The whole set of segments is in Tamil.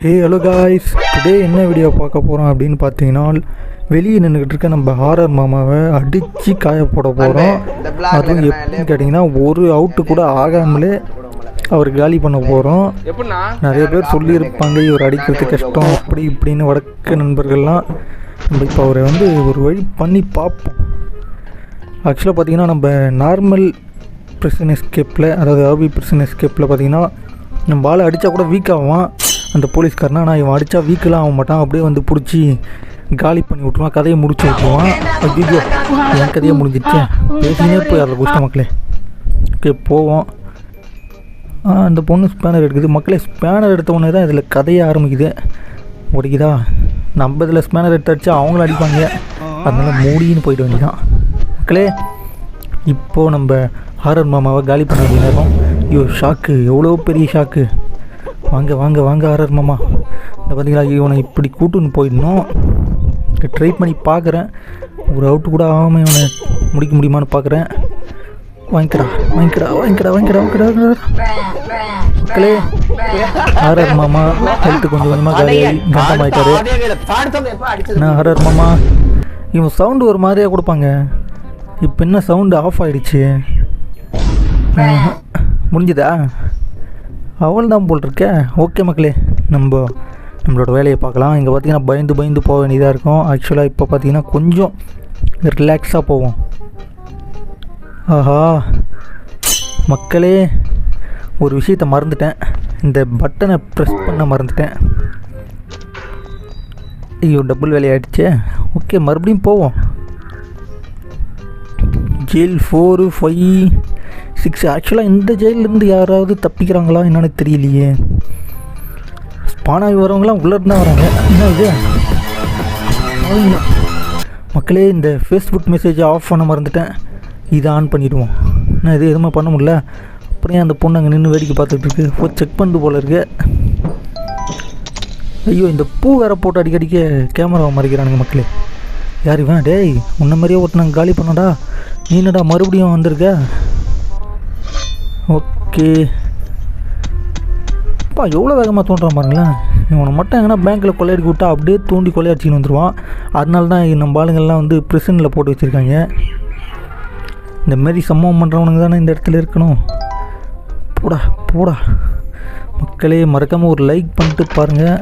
ஹே ஹலோ காய்ஸ் டுடே என்ன வீடியோ பார்க்க போகிறோம் அப்படின்னு பார்த்தீங்கன்னா வெளியே நின்றுக்கிட்டு இருக்க நம்ம ஹாரர் மாமாவை அடித்து காய போட போகிறோம் அதுவும் எப்படின்னு கேட்டிங்கன்னா ஒரு அவுட்டு கூட ஆகாமலே அவர் காலி பண்ண போகிறோம் நிறைய பேர் சொல்லியிருப்பாங்க இவர் அடிக்கிறது கஷ்டம் அப்படி இப்படின்னு வடக்கு நண்பர்கள்லாம். நம்ம இப்போ அவரை வந்து ஒரு வழி பண்ணி பார்ப்போம். ஆக்சுவலாக பார்த்தீங்கன்னா நம்ம நார்மல் ப்ரெஷன் எஸ்கேப்பில் அதாவது ஆபி ப்ரெஷன் எஸ்கேப்பில் பார்த்தீங்கன்னா நம்ம பாலை அடித்தா கூட வீக் ஆவான். அந்த போலீஸ்காரனா ஆனால் இவன் அடித்தா வீக்கெலாம் ஆக மாட்டான். அப்படியே வந்து பிடிச்சி காலி பண்ணி விட்ருவான் கதையை முடிச்சு விட்ருவான் ஐயோ என் கதையை முடிஞ்சிடுச்சு பேசினே போய் அதில் குஷ்ட மக்களே. ஓகே போவோம். அந்த பொண்ணு ஸ்பேனர் எடுக்குது. மக்களே ஸ்பேனர் எடுத்த உடனே தான் இதில் கதையை ஆரம்பிக்குது. முடிக்குதா நம்ம இதில் ஸ்பேனர் எடுத்து அடிச்சா அவங்களும் அடிப்பாங்க. அதனால் மூடின்னு போயிட வேண்டியதான் மக்களே இப்போது நம்ம ஹாரர் மாமாவை காலி பண்ண வேண்டிய நேரம். ஐயோ ஷாக்கு எவ்வளோ பெரிய ஷாக்கு வாங்க வாங்க வாங்க ஆர்ஆர் மாமா. இந்த பார்த்தீங்களா இவனை இப்படி கூட்டுன்னு போயிடணும். ட்ரை பண்ணி பார்க்குறேன் ஒரு அவுட்டு கூட ஆகாமல் இவனை முடிக்க முடியுமான்னு பார்க்குறேன் வாங்கிக்கடா வாங்கிக்கடா வாங்கிக்கடா வாங்கிக்கடா வாங்கிக்கடா. மக்களே ஆர்ஆர் மாமா ஹெல்த்து கொஞ்சம் கொஞ்சமாக காலியாகி கண்டமாயிட்டாரு. நான் ஆர்ஆர் மாமா? இவன் சவுண்டு ஒரு மாதிரியாக கொடுப்பாங்க. இப்போ என்ன சவுண்டு ஆஃப் ஆயிடுச்சு? முடிஞ்சுதா? அவள் தான் போல் இருக்க ஓகே மக்களே நம்ம நம்மளோட வேலையை பார்க்கலாம். இங்கே பார்த்தீங்கன்னா பயந்து பயந்து போக வேண்டியதாக இருக்கும். ஆக்சுவலாக இப்போ பார்த்தீங்கன்னா கொஞ்சம் ரிலாக்ஸாக போவோம். ஆஹா. மக்களே ஒரு விஷயத்த மறந்துட்டேன். இந்த பட்டனை ப்ரெஸ் பண்ண மறந்துட்டேன். ஐயோ டபுள் வேலையாயிடுச்சே ஓகே மறுபடியும் போவோம். ஜெயில் ஃபோரு ஃபைவ் சிக்ஸ் ஆக்சுவலாக இந்த ஜெயிலேருந்து யாராவது தப்பிக்கிறாங்களா என்னென்னு தெரியலையே. ஸ்பானாகி வரவங்களாம் உள்ளே தான் வராங்க. என்ன இது? மக்களே இந்த ஃபேஸ்புக் மெசேஜை ஆஃப் பண்ண மறந்துட்டேன். இதை ஆன் பண்ணிவிடுவோம் என்ன இது? எதுவுமே பண்ண முடியல. அப்புறம் அந்த பொண்ணு அங்கே நின்று வேடிக்கை பார்த்துட்டு இருக்கு? போய் செக் பண்ணிட்டு போல இருக்கு. ஐயோ இந்த பூ வேற போட்டு அடிக்கடிக்க கேமராவை மறைக்கிறானுங்க மக்களே. யார் இவன்? டேய் உன்ன மாதிரியே ஒருத்தன் காலி பண்ணடா நீ என்னடா மறுபடியும் வந்திருக்க? ஓகே. அப்பா எவ்வளோ வேகமாக தோன்றான் பாருங்களேன். இவனை மட்டும் எங்கன்னா பேங்க்கில் கொள்ளையடிக்க விட்டா அப்படியே தூண்டி கொள்ளையடிச்சின்னு வந்துடுவான் அதனால தான் நம்ம ஆளுங்கள்லாம் வந்து ப்ரிசனில் போட்டு வச்சுருக்காங்க. இந்தமாரி சம்பவம் பண்ணுறவனுங்க தானே இந்த இடத்துல இருக்கணும். போடா போடா. மக்களே மறக்காமல் ஒரு லைக் பண்ணிட்டு பாருங்கள்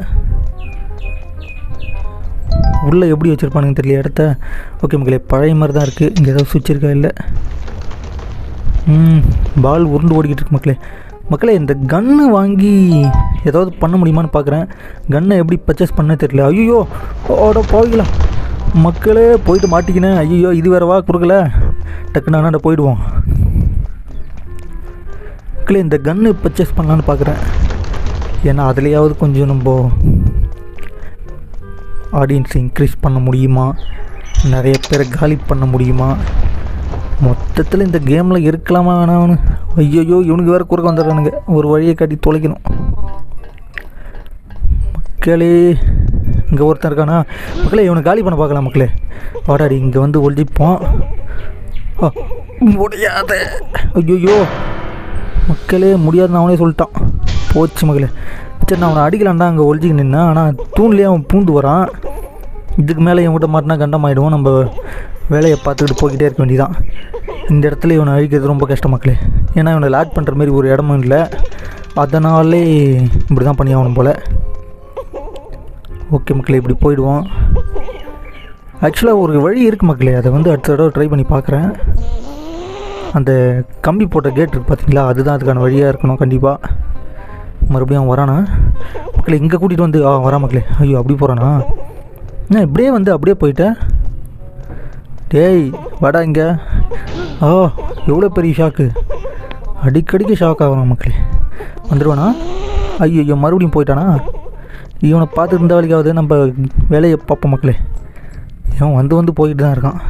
உள்ளே எப்படி வச்சுருப்பானுங்க தெரியல இடத்த. ஓகே மக்களே பழைய மாதிரி தான் இருக்குது இங்கே ஏதாவது சுவிட்ச் இருக்கா இல்லை? பால் உருண்டு ஓடிக்கிட்டு இருக்கு மக்களே. மக்களே இந்த கன்று வாங்கி ஏதாவது பண்ண முடியுமான்னு பார்க்குறேன் கன்னை எப்படி பர்ச்சேஸ் பண்ண தெரியல. ஐயோ ஓட போகலாம் மக்களே போயிட்டு மாட்டிக்கினேன் ஐயோ இது வேறவா கொடுக்கல டக்குன்னு அண்ணாண்ட போயிடுவோம். மக்களே இந்த கன்று பர்ச்சேஸ் பண்ணலான்னு பார்க்குறேன் ஏன்னா அதுலேயாவது கொஞ்சம் நம்ம ஆடியன்ஸ் இன்க்ரீஸ் பண்ண முடியுமா? நிறைய பேரை காலி பண்ண முடியுமா? மொத்தத்தில் இந்த கேமில் இருக்கலாமா வேணாம்னு. ஐயோயோ இவனுக்கு வேறு குறுக்க வந்துடுறானுங்க. ஒரு வழியை காட்டி தொலைக்கணும். மக்களே இங்கே ஒருத்தன் இருக்கானா? மக்களே இவனை காலி பண்ண பார்க்கலாம் மக்களே. வாடாடி இங்கே வந்து ஒழிப்போம் ஆ, முடியாத. ஐயோயோ. மக்களே முடியாதுன்னு அவனே சொல்லிட்டான். போச்சு மகளே சரி நான் அவனை அடிக்கலான்டா அங்கே ஒழிச்சிக்கு நின்னா ஆனால் தூண்லேயே அவன் பூந்து வரான். இதுக்கு மேலே இவன் மாட்டினா கண்டமாயிடுவோம். நம்ம வேலையை பார்த்துக்கிட்டு போய்கிட்டே இருக்க வேண்டியதான் இந்த இடத்துல இவனை அழிக்கிறது ரொம்ப கஷ்டம் மக்களே. ஏன்னா இவனை லாக் பண்ணுற மாதிரி ஒரு இடமும் இல்லை. அதனாலே இப்படி தான் பண்ணி ஆகணும் போல். ஓகே மக்களே இப்படி போயிடுவோம். ஆக்சுவலாக ஒரு வழி இருக்குது மக்களே. அதை வந்து அடுத்த தடவை ட்ரை பண்ணி பார்க்குறேன். அந்த கம்பி போட்ட கேட் இருக்குது பார்த்தீங்களா? அதுதான் அதுக்கான வழியாக இருக்கணும் கண்டிப்பாக மறுபடியும் அவன் வரானா? மக்களே இங்கே கூட்டிகிட்டு வந்து ஆ வரா மக்களே. ஐயோ அப்படி போகிறானா என்ன இப்படியே வந்து அப்படியே போயிட்டேன் டேய் வாடா இங்கே. ஓ எவ்வளோ பெரிய ஷாக்கு அடிக்கடிக்கு ஷாக் ஆகணும் மக்களே. வந்துடுவானா ஐயோ ஐயோ மறுபடியும் போயிட்டானா? இவனை பார்த்துட்டு இருந்த வழிக்காவது நம்ம வேலையை பார்ப்போம் மக்களே. இவன் வந்து வந்து போயிட்டு தான் இருக்கான்.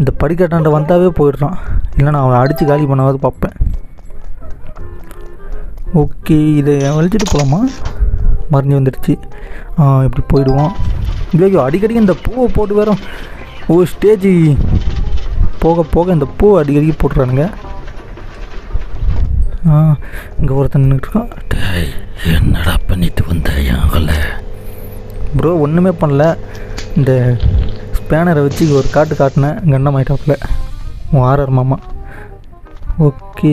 இந்த படிக்கட்டாண்ட வந்தாவே போயிடுறான். இல்லைன்னா அவனை அடித்து காலி பண்ணாவது பார்ப்பேன். ஓகே இதை வலிச்சிட்டு போகலாமா மறைஞ்சு வந்துடுச்சு. இப்படி போயிடுவோம் ஐயோ அடிக்கடி இந்த பூவை போட்டு வேற ஓ ஸ்டேஜ் போக போக இந்த பூ அடிக்கடி போட்டுறானுங்க. ஆ இங்கே ஒருத்தன் நின்றுட்டு இருக்கான் டேய் என்னடா பண்ணிட்டு வந்த அவளை ப்ரோ ஒன்றுமே பண்ணல. இந்த ஸ்பேனரை வச்சு ஒரு காட்டு காட்டினேன். கண்ணமாயிட்டாப்புல உன் ஆர்ஆர் மாமா. ஓகே.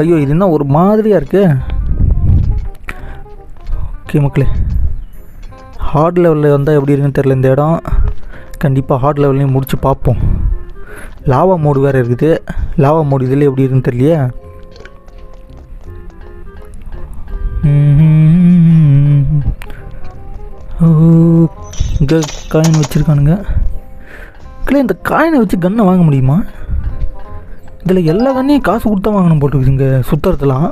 ஐயோ இது என்ன ஒரு மாதிரியாக இருக்கு? ஓகே மக்களே. ஹார்ட் லெவலில் வந்தால் எப்படி இருக்குன்னு தெரில இந்த இடம். கண்டிப்பாக ஹார்ட் லெவல்லையும் முடித்து பார்ப்போம். லாவா மோடு வேறு இருக்குது. லாவா மோடு இதில் எப்படி இருக்குன்னு தெரியலையே? ஓ இங்கே காயின் வச்சுருக்கானுங்க. இல்லை இந்த காயினை வச்சு கன்னை வாங்க முடியுமா? இதில் எல்லா கண்ணையும் காசு கொடுத்தா வாங்கணும் போட்டுருக்குது இங்கே சுற்றுறதுலாம்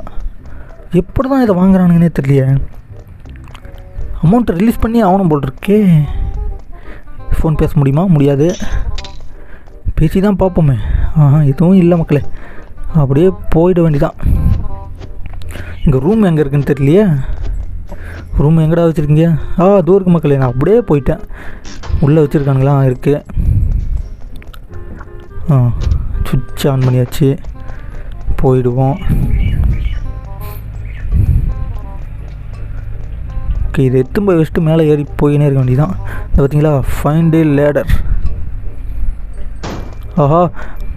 எப்படி தான் இதை வாங்குறானுங்கன்னே தெரியலையே. அமௌண்ட்டை ரிலீஸ் பண்ணி ஆகணும் போட்டிருக்கே ஃபோன் பேச முடியுமா? முடியாது. பேசி தான் பார்ப்போமே. ஆஹா எதுவும் இல்லை மக்களே. அப்படியே போயிட வேண்டிதான். இங்கே ரூம் எங்கே இருக்குன்னு தெரியலையே? ரூம் எங்கடா வச்சுருக்கீங்க? ஆ தூரக்கு மக்களே. நான் அப்படியே போயிட்டேன். உள்ளே வச்சுருக்கானுங்களா? இருக்குது ஆ சுவிட்ச் ஆன் பண்ணியாச்சு. போயிடுவோம். ஓகே இது எட்டும் போய் வச்சுட்டு மேலே ஏறி போயினே இருக்க வேண்டியதான் இந்த பார்த்தீங்களா? ஃபைண்ட் லேடர் ஆஹா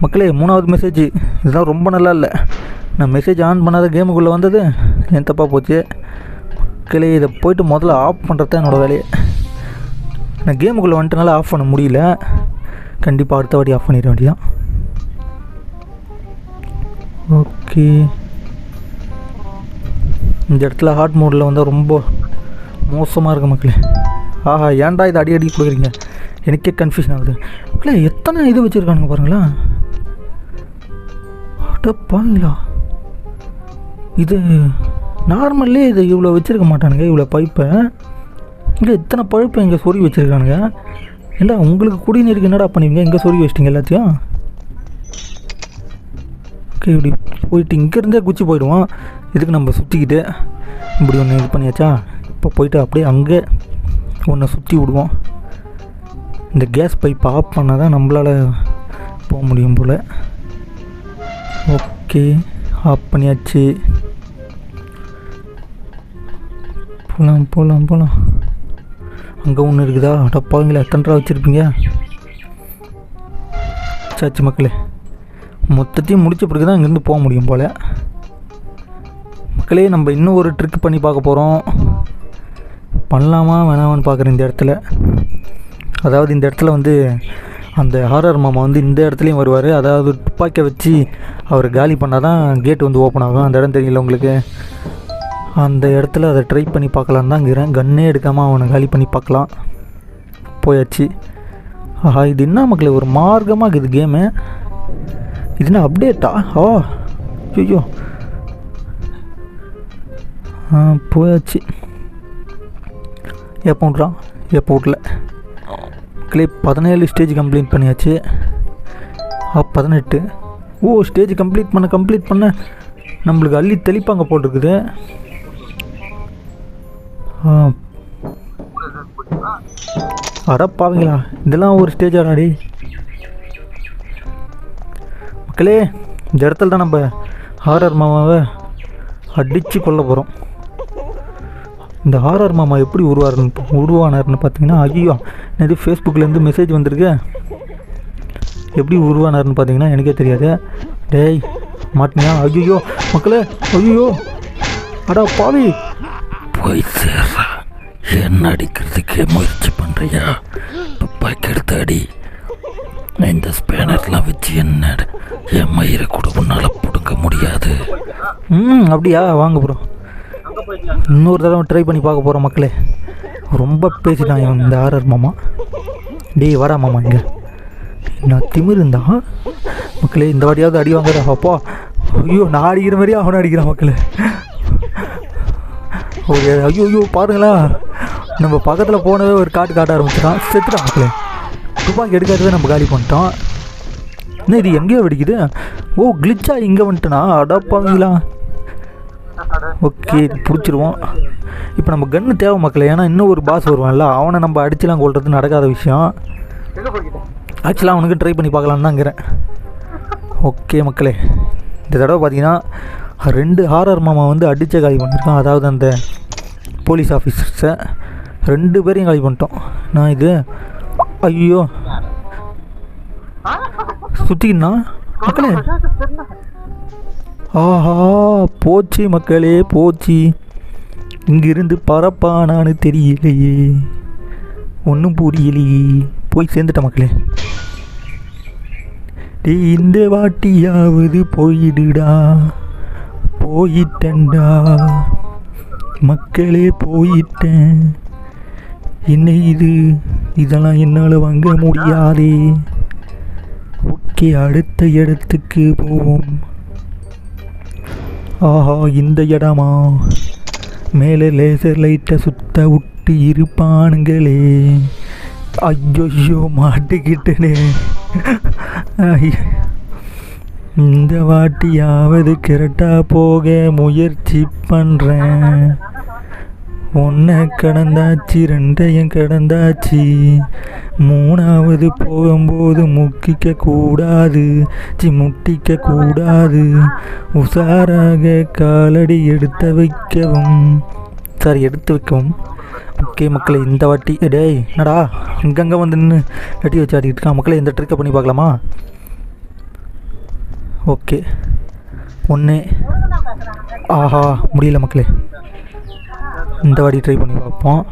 மக்களே மூணாவது மெசேஜ் இதுதான் ரொம்ப நல்லா இல்லை. நான் மெசேஜ் ஆன் பண்ணாத கேமுக்குள்ளே வந்தது என் தப்பாக போச்சு? மக்களே இதை போயிட்டு முதல்ல ஆஃப் பண்ணுறது தான் என்னோடய வேலையை. நான் கேமுக்குள்ளே வந்துட்டனால ஆஃப் பண்ண முடியல. கண்டிப்பாக அடுத்த வாட்டி ஆஃப் பண்ணிட வேண்டியதான் ஓகே. இந்த இடத்துல ஹார்ட் மோடில் வந்தால் ரொம்ப மோசமாக இருக்கு மக்களே. ஆஹா ஏன்டா இதை அடி அடி கொடுக்குறீங்க எனக்கே கன்ஃபியூஷன் ஆகுது. மக்களே எத்தனை இது வச்சுருக்கானுங்க பாருங்களா அடப்பாங்களா இது நார்மல்லே இது இவ்வளோ வச்சுருக்க மாட்டானுங்க இவ்வளோ பைப்பை. இல்லை இத்தனை பழுப்பை இங்கே சொருகி வச்சுருக்கானுங்க. ஏண்டா உங்களுக்கு குடிநீருக்கு என்னடா பண்ணுவீங்க? இங்கே சொருகி வச்சிட்டிங்க எல்லாத்தையும்? ஓகே இப்படி போயிட்டு இங்கேருந்தே குச்சி போயிடுவோம் இதுக்கு நம்ம சுற்றிக்கிட்டு இப்படி ஒன்று இது பண்ணியாச்சா? இப்போ போயிட்டு அப்படியே அங்கே ஒன்றை சுற்றி விடுவோம். இந்த கேஸ் பைப் ஆஃப் பண்ணால் தான் நம்மளால் போக முடியும் போல். ஓகே ஆஃப் பண்ணியாச்சு. போகலாம் போகலாம் போகலாம் அங்கே ஒன்று இருக்குதா? டப்பாங்களே எத்தனை ரூபா வச்சுருப்பீங்க? சாச்சு மக்களே மொத்தத்தையும் முடிச்ச பிறகு தான் இங்கேருந்து போக முடியும் போல். மக்களே நம்ம இன்னும் ஒரு ட்ரிக் பண்ணி பார்க்க போகிறோம் பண்ணலாமா வேணாமான்னு பார்க்குறேன் இந்த இடத்துல. அதாவது இந்த இடத்துல வந்து அந்த ஹாரர் மாமா வந்து இந்த இடத்துலையும் வருவார். அதாவது துப்பாக்கியை வச்சு அவர் காலி பண்ணால் தான் கேட் வந்து ஓப்பன் ஆகும். அந்த இடம் தெரியல உங்களுக்கு. அந்த இடத்துல அதை ட்ரை பண்ணி பார்க்கலான்னு தான் இருக்கிறேன் கன்னே எடுக்காமல் அவனை காலி பண்ணி பார்க்கலாம். போயாச்சு. ஆஹா இது என்ன மக்களே ஒரு மார்க்கமாக இருக்குது கேமு இது என்ன அப்டேட்டா ஓ ஐயோ ஆ போயாச்சு. எப்போ விட்றான் எப்போ விட்ல கிளிப் பதினேழு ஸ்டேஜ் கம்ப்ளீட் பண்ணியாச்சு. பதினெட்டு. ஓ ஸ்டேஜ் கம்ப்ளீட் பண்ண கம்ப்ளீட் பண்ண நம்மளுக்கு அள்ளி தெளிப்பாங்க போட்டிருக்குது. அடப்பாவீங்களா இதெல்லாம் ஒரு ஸ்டேஜ் ஆடாடி மக்களே இந்த இடத்துல தான் நம்ம ஹாரர் மாமாவை அடித்து கொல்ல போகிறோம் இந்த ஹாரர் மாமா எப்படி உருவாருன்னு உருவானார்னு பார்த்தீங்கன்னா ஐயோ இது ஃபேஸ்புக்லேருந்து மெசேஜ் வந்திருக்கு. எப்படி உருவானார்னு பார்த்தீங்கன்னா எனக்கே தெரியாது. டேய் மாட்டினியா? ஐயோ மக்களே ஐயோ அடா பாவி. போய் சேர்றா. என்ன அடிக்கிறதுக்கே முயற்சி பண்ணுறியா துப்பாக்கி எடுத்து அடி. இந்த ஸ்பேனர்லாம் வச்சு என்ன என் மயிரை கூட உன்னால் பிடுங்க முடியாது. ம் அப்படியா? வாங்க ப்ரோ இன்னொரு தடவை ட்ரை பண்ணி பார்க்க போகிறோம் மக்களே ரொம்ப பேசிட்டான் இந்த ஆர்ஆர் மாமா. டேய் வரா மாமா இங்கே. நான் திமிர் மக்களே இந்த வாட்டியாவது அடி வாங்குற அப்பா. ஐயோ நான் அடிக்கிற மாதிரியே அவனை அடிக்கிறான் மக்களே. ஓகே ஐயோ ஐயோ பாருங்களேன் நம்ம பக்கத்தில் போனவே ஒரு காட்டு காட்ட ஆரம்பிச்சிட்டான். செத்துட்டான் மக்களே. துப்பாக்கி எடுக்காதவே நம்ம காலி பண்ணிட்டோம் என்ன இது எங்கேயோ வெடிக்குது? ஓ கிளிச்சா இங்கே வந்துட்டுனா? அடப்பாங்களா ஓகே பிடிச்சிருவோம். இப்போ நம்ம கன்று தேவை மக்களே ஏன்னா இன்னும் ஒரு பாஸ் வருவான்ல அவனை நம்ம அடிச்சுலாம் கொள்வது நடக்காத விஷயம். ஆக்சுவலாக அவனுக்கு ட்ரை பண்ணி பார்க்கலான்னு தாங்கிறேன் ஓகே மக்களே இந்த தடவை பார்த்தீங்கன்னா ரெண்டு ஹாரர் மாமா வந்து அடித்த காலி பண்ணியிருக்கான். அதாவது அந்த போலீஸ் ஆஃபீஸர்ஸை ரெண்டு பேரையும் காலி பண்ணிட்டோம். நான் இது ஐயோ. சுற்றிக்கிண்ணா மக்களே ஆஹா போச்சு மக்களே போச்சு. இங்கிருந்து பறப்பானான்னு தெரியலையே. ஒன்றும் புரியலையே. போய் சேர்ந்துட்டேன் மக்களே. டேய் இந்த வாட்டியாவது போயிடுடா. போயிட்டேன்டா. மக்களே போயிட்டேன். என்ன இது? இதெல்லாம் என்னால் வாங்க முடியாதே. ஓகே அடுத்த இடத்துக்கு போவோம். ஆஹா இந்த இடமா? மேலே லேசர் லைட்டை சுத்த விட்டு இருப்பானுங்களே. ஐயோ மாட்டிக்கிட்டனே. இந்த வாட்டியாவது கரெக்டாக போக முயற்சி பண்ணுறேன் ஒன்றை கடந்தாச்சு ரெண்டையும் கடந்தாச்சு. மூணாவது போகும்போது முக்கிக்க கூடாது சி முட்டிக்க கூடாது. உஷாராக காலடி எடுத்து வைக்கவும். சாரி எடுத்து வைக்கவும். ஓகே மக்களை இந்த வாட்டி டேய் என்னடா அங்கங்கே வந்து நின்று கட்டி வச்சு ஆடிட்டு இருக்கான் மக்களை இந்த ட்ரிக்கை பண்ணி பார்க்கலாமா? ஓகே. ஒன்று ஆஹா முடியல மக்களே. இந்த வாட்டி ட்ரை பண்ணி பார்ப்போம்.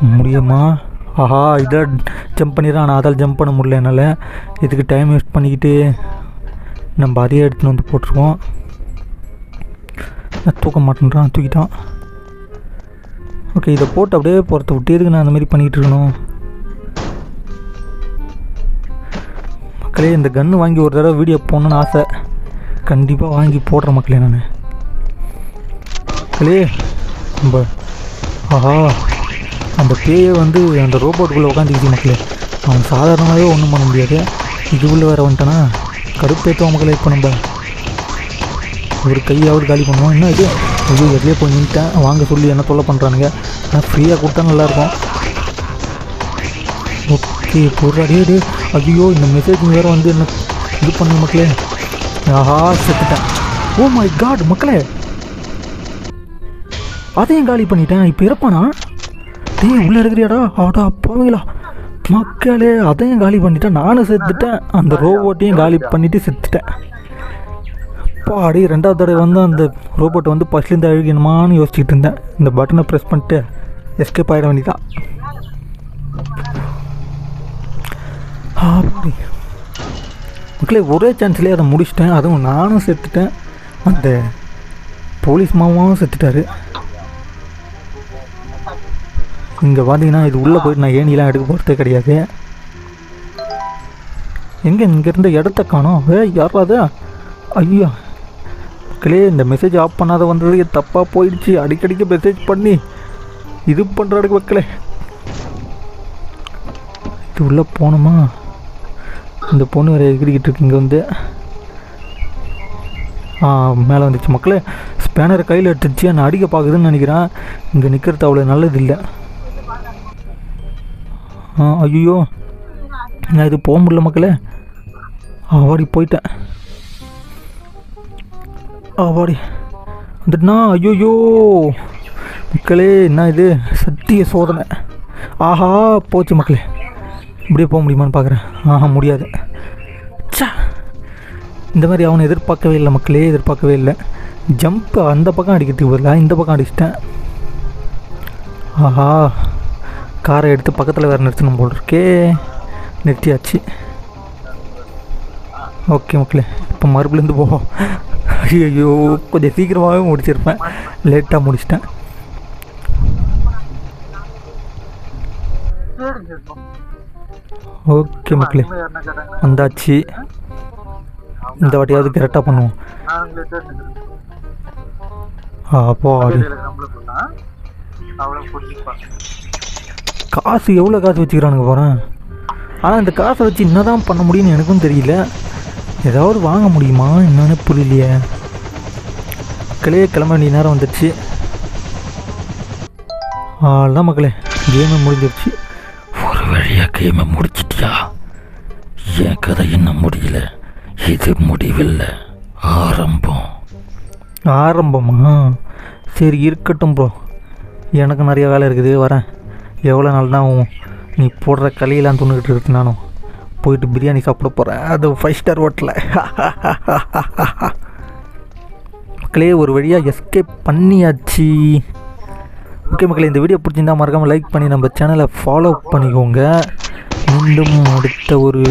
முடியுமா? ஆஹா இதை ஜம்ப் பண்ணிடுறேன். ஆனால் அதால் ஜம்ப் பண்ண முடியல என்னால். இதுக்கு டைம் வேஸ்ட் பண்ணிக்கிட்டு நம்ம அதையே எடுத்துன்னு வந்து போட்டிருக்கோம். நான் தூக்க மாட்டேன்றான் தூக்கிட்டான். ஓகே இதை போட்டு அப்படியே போகிறத விட்டு எதுக்கு நான் அந்த மாதிரி பண்ணிக்கிட்டு இருக்கணும்? மக்களே இந்த கன்று வாங்கி ஒரு தடவை வீடியோ போடணுன்னு ஆசை. கண்டிப்பாக வாங்கி போடுறேன் மக்களே நான். மக்களே நம்ம ஆஹா. நம்ம பேயை வந்து அந்த ரோபோட்டுக்குள்ளே உட்காந்துக்கிச்சு மக்களே. அவன் சாதாரணமாகவே ஒன்றும் பண்ண முடியாது. இதுக்குள்ளே வேறு வந்துட்டானா? கடுப்பேற்றுவோம் மக்களே இப்போ நம்ம. ஒரு கையாவது காலி பண்ணுவோம் என்ன இது? ஐயோ எதுலேயே போய் நின்ட்டேன் வாங்க சொல்லி என்ன தொல்லை பண்ணுறானுங்க ஆனால் ஃப்ரீயாக கொடுத்தா நல்லாயிருக்கும் ஓகே பொருள் டே ஐயோ இந்த மெசேஜ் வேறு வந்து என்ன இது பண்ணு மக்களே. ஆஹா செத்துட்டேன். ஓ oh மை காட் மக்களே. அதையும் காலி பண்ணிட்டேன். இப்போ இருப்பானா டேய் உள்ளே இருக்கிறியாடா? ஆடா அப்பாவீங்களா மக்களே அதையும் காலி பண்ணிட்டேன். நானும் செத்துட்டேன். அந்த ரோபோட்டையும் காலி பண்ணிட்டு செத்துட்டேன். பாடி ரெண்டாவது தடவை வந்து அந்த ரோபோட்டை வந்து ஃபஸ்ட்லேருந்து அழுகணுமான்னு யோசிச்சுட்டு இருந்தேன். இந்த பட்டனை ப்ரெஸ் பண்ணிட்டு எஸ்கேப் ஆகிட வேண்டியதான் அப்படி மக்களே ஒரே சான்ஸ்லேயே அதை முடிச்சிட்டேன். அதுவும் நானும் செத்துட்டேன். அந்த போலீஸ் மாமாவும் செத்துட்டாரு. இங்கே பார்த்தீங்கன்னா இது உள்ளே போயிட்டு நான் ஏணிலாம் எடுக்க போகிறதே கிடையாது. எங்கே இங்கேருந்து இடத்த காணோம். ஏ யாராவது ஐயா. மக்களே இந்த மெசேஜ் ஆஃப் பண்ணாத வந்தது தப்பாக போயிடுச்சு. அடிக்கடிக்கு மெசேஜ் பண்ணி இது பண்ணுறாடுக்கு மக்களே. இது உள்ளே போகணுமா இந்த பொண்ணு வேறு எகிரிக்கிட்டு இருக்கு இங்கே வந்து. ஆ மேலே வந்துச்சு. மக்களே ஸ்பேனரை கையில் எடுத்துச்சு நான் அடிக்க பார்க்குதுன்னு நினைக்கிறேன். இங்கே நிற்கிறது அவ்வளோ நல்லது இல்லை ஆ ஐயோ நான் இது போக முடியல மக்களே. அவாடி போயிட்டேன். அவாடி வந்துட்டுனா ஐயோயோ. மக்களே என்ன இது? சத்திய சோதனை. ஆஹா போச்சு மக்களே. இப்படியே போக முடியுமான்னு பார்க்குறேன் ஆஹா முடியாது. சா இந்த மாதிரி அவனை எதிர்பார்க்கவே இல்லை மக்களே எதிர்பார்க்கவே இல்லை. ஜம்ப் அந்த பக்கம் அடிக்கிறதுக்கு பதிலாக இந்த பக்கம் அடிச்சிட்டேன். ஆஹா. காரை எடுத்து பக்கத்தில் வேறு நிறுத்தணும் போல் இருக்கே. நிறுத்தியாச்சு. ஓகே ஓகே இப்போ மறுபடியும் போவோம் ஐயோ கொஞ்சம் சீக்கிரமாகவே முடிச்சிருப்பேன். லேட்டாக முடிச்சிட்டேன். ஓகே மக்களே வந்தாச்சு. இந்த வாட்டியாவது கரெக்டாக பண்ணுவோம். அப்போ காசு எவ்வளோ காசு வச்சுக்கிறானுங்க போகிறேன் ஆனால் இந்த காசை வச்சு என்னதான் பண்ண முடியும்னு எனக்கும் தெரியல. ஏதாவது வாங்க முடியுமா? என்னன்னு புரியலையே. மக்களே கிளம்ப வேண்டிய நேரம் வந்துடுச்சு. அவ்வளோதான் மக்களே கேமை முடிஞ்சிருச்சு. ஒரு வழியாக கேமை முடிச்சிட்டியா? என் கதை இன்னும் முடியல. இது முடிவில்லை. ஆரம்பம். ஆரம்பமா? சரி இருக்கட்டும் ப்ரோ எனக்கு நிறைய வேலை இருக்குது வரேன். எவ்வளோ நாள் தான் நீ போடுற களியெல்லாம் துண்ணுக்கிட்டு இருக்கு நானும். போயிட்டு பிரியாணி சாப்பிட போகிறேன் அது ஃபைவ் ஸ்டார் ஹோட்டலில் மக்களே ஒரு வழியாக எஸ்கேப் பண்ணியாச்சு. ஓகே மக்களே இந்த வீடியோ பிடிச்சிருந்தா மறக்காமல் லைக் பண்ணி நம்ம சேனலை ஃபாலோ பண்ணிக்கோங்க. மீண்டும் அடுத்த ஒரு